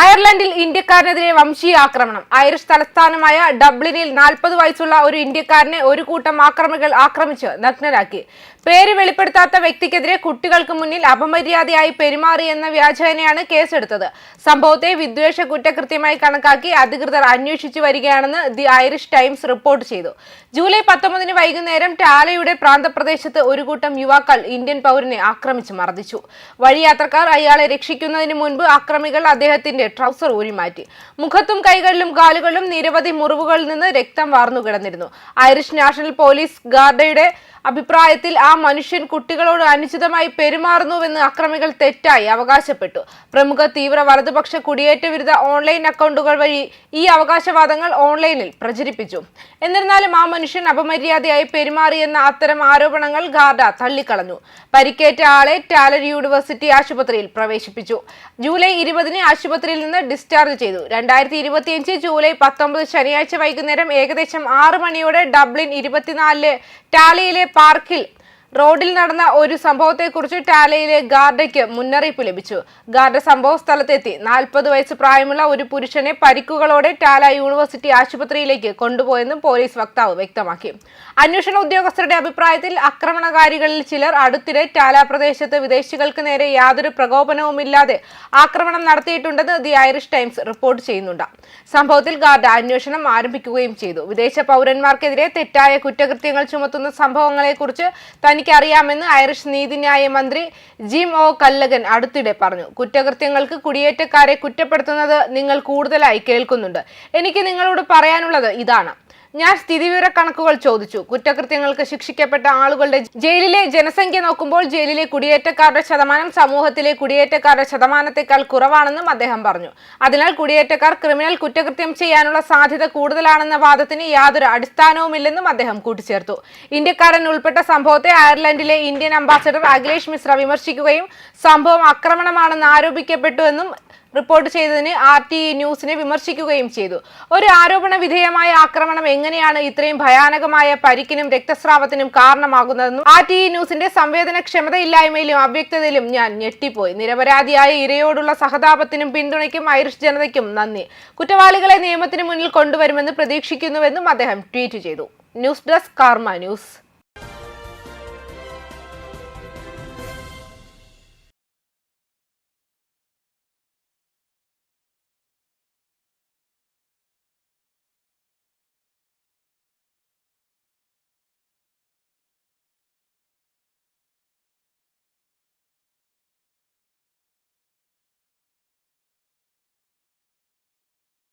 അയർലൻഡിൽ ഇന്ത്യക്കാരനെതിരെ വംശീയ ആക്രമണം. ഐറിഷ് തലസ്ഥാനമായ ഡബ്ലിനിൽ നാൽപ്പത് വയസ്സുള്ള ഒരു ഇന്ത്യക്കാരനെ ഒരു കൂട്ടം ആക്രമികൾ ആക്രമിച്ച് നഗ്നരാക്കി. പേര് വെളിപ്പെടുത്താത്ത വ്യക്തിക്കെതിരെ കുട്ടികൾക്ക് മുന്നിൽ അപമര്യാദയായി പെരുമാറിയെന്ന വ്യാജേനയാണ് കേസെടുത്തത്. സംഭവത്തെ വിദ്വേഷ കുറ്റകൃത്യമായി കണക്കാക്കി അധികൃതർ അന്വേഷിച്ചു വരികയാണെന്ന് ദി ഐറിഷ് ടൈംസ് റിപ്പോർട്ട് ചെയ്തു. ജൂലൈ പത്തൊമ്പതിന് വൈകുന്നേരം ടാലയുടെ പ്രാന്തപ്രദേശത്ത് ഒരു കൂട്ടം യുവാക്കൾ ഇന്ത്യൻ പൗരനെ ആക്രമിച്ച് മർദ്ദിച്ചു. വഴിയാത്രക്കാർ അയാളെ രക്ഷിക്കുന്നതിന് മുൻപ് അക്രമികൾ അദ്ദേഹത്തിന്റെ ട്രൗസർ ഊരിമാറ്റി മുഖത്തും കൈകളിലും കാലുകളിലും നിരവധി മുറിവുകളിൽ നിന്ന് രക്തം വാർന്നു കിടന്നിരുന്നു. ഐറിഷ് നാഷണൽ പോലീസ് ഗാർഡയുടെ അഭിപ്രായത്തിൽ ആ മനുഷ്യൻ കുട്ടികളോട് അനുചിതമായി പെരുമാറുന്നുവെന്ന് അക്രമികൾ തെറ്റായി അവകാശപ്പെട്ടു. പ്രമുഖ തീവ്ര വലതുപക്ഷ കുടിയേറ്റ വിരുദ്ധ ഓൺലൈൻ അക്കൗണ്ടുകൾ വഴി ഈ അവകാശവാദങ്ങൾ ഓൺലൈനിൽ പ്രചരിപ്പിച്ചു. എന്നിരുന്നാലും ആ മനുഷ്യൻ അപമര്യാദയായി പെരുമാറിയെന്ന അത്തരം ആരോപണങ്ങൾ ഗാർഡ തള്ളിക്കളഞ്ഞു. പരിക്കേറ്റ ആളെ ടാലർ യൂണിവേഴ്സിറ്റി ആശുപത്രിയിൽ പ്രവേശിപ്പിച്ചു. ജൂലൈ ഇരുപതിന് ആശുപത്രിയിൽ നിന്ന് ഡിസ്ചാർജ് ചെയ്തു. രണ്ടായിരത്തി ഇരുപത്തിയഞ്ച് ജൂലൈ പത്തൊമ്പത് ശനിയാഴ്ച വൈകുന്നേരം ഏകദേശം ആറ് മണിയോടെ ഡബ്ലിൻ ഇരുപത്തിനാലിലെ ടാലിയിലെ പാർക്കിൽ റോഡിൽ നടന്ന ഒരു സംഭവത്തെക്കുറിച്ച് ടാലയിലെ ഗാർഡയ്ക്ക് മുന്നറിയിപ്പ് ലഭിച്ചു. ഗാർഡ സംഭവ സ്ഥലത്തെത്തി. നാൽപ്പത് വയസ്സ് പ്രായമുള്ള ഒരു പുരുഷനെ പരിക്കുകളോടെ ടാല യൂണിവേഴ്സിറ്റി ആശുപത്രിയിലേക്ക് കൊണ്ടുപോയെന്നും പോലീസ് വക്താവ് വ്യക്തമാക്കി. അന്വേഷണ ഉദ്യോഗസ്ഥരുടെ അഭിപ്രായത്തിൽ ആക്രമണകാരികളിൽ ചിലർ അടുത്തിടെ ടാല പ്രദേശത്ത് വിദേശികൾക്ക് നേരെ യാതൊരു പ്രകോപനവുമില്ലാതെ ആക്രമണം നടത്തിയിട്ടുണ്ടെന്ന് ദി ഐറിഷ് ടൈംസ് റിപ്പോർട്ട് ചെയ്യുന്നുണ്ട്. സംഭവത്തിൽ ഗാർഡ് അന്വേഷണം ആരംഭിക്കുകയും ചെയ്തു. വിദേശ പൗരന്മാർക്കെതിരെ തെറ്റായ കുറ്റകൃത്യങ്ങൾ ചുമത്തുന്ന സംഭവങ്ങളെക്കുറിച്ച് തനിക്ക് അറിയാമെന്ന് ഐറിഷ് നീതിന്യായ മന്ത്രി ജിം ഒ കല്ലകൻ അടുത്തിടെ പറഞ്ഞു. കുറ്റകൃത്യങ്ങൾക്ക് കുടിയേറ്റക്കാരെ കുറ്റപ്പെടുത്തുന്നത് നിങ്ങൾ കൂടുതലായി കേൾക്കുന്നുണ്ട്. എനിക്ക് നിങ്ങളോട് പറയാനുള്ളത് ഇതാണ്. ഞാൻ സ്ഥിതിവിവര കണക്കുകൾ ചോദിച്ചു. കുറ്റകൃത്യങ്ങൾക്ക് ശിക്ഷിക്കപ്പെട്ട ആളുകളുടെ ജയിലിലെ ജനസംഖ്യ നോക്കുമ്പോൾ ജയിലിലെ കുടിയേറ്റക്കാരുടെ ശതമാനം സമൂഹത്തിലെ കുടിയേറ്റക്കാരുടെ ശതമാനത്തെക്കാൾ കുറവാണെന്നും അദ്ദേഹം പറഞ്ഞു. അതിനാൽ കുടിയേറ്റക്കാർ ക്രിമിനൽ കുറ്റകൃത്യം ചെയ്യാനുള്ള സാധ്യത കൂടുതലാണെന്ന വാദത്തിന് യാതൊരു അടിസ്ഥാനവുമില്ലെന്നും അദ്ദേഹം കൂട്ടിച്ചേർത്തു. ഇന്ത്യക്കാരൻ ഉൾപ്പെട്ട സംഭവത്തെ അയർലൻഡിലെ ഇന്ത്യൻ അംബാസഡർ അഖിലേഷ് മിശ്ര വിമർശിക്കുകയും സംഭവം ആക്രമണമാണെന്ന് ആരോപിക്കപ്പെട്ടുവെന്നും റിപ്പോർട്ട് ചെയ്തതിന് ആർ ടി ന്യൂസിനെ വിമർശിക്കുകയും ചെയ്തു. ഒരു ആരോപണ വിധേയമായ ആക്രമണം എങ്ങനെയാണ് ഇത്രയും ഭയാനകമായ പരിക്കിനും രക്തസ്രാവത്തിനും കാരണമാകുന്നതെന്നും ആർ ടി ന്യൂസിന്റെ സംവേദനക്ഷമതയില്ലായ്മയിലും അവ്യക്തതയിലും ഞാൻ ഞെട്ടിപ്പോയി. നിരപരാധിയായ ഇരയോടുള്ള സഹതാപത്തിനും പിന്തുണയ്ക്കും ഐറിഷ് ജനതയ്ക്കും നന്ദി. കുറ്റവാളികളെ നിയമത്തിന് മുന്നിൽ കൊണ്ടുവരുമെന്ന് പ്രതീക്ഷിക്കുന്നുവെന്നും അദ്ദേഹം ട്വീറ്റ് ചെയ്തു. News desk Karma news.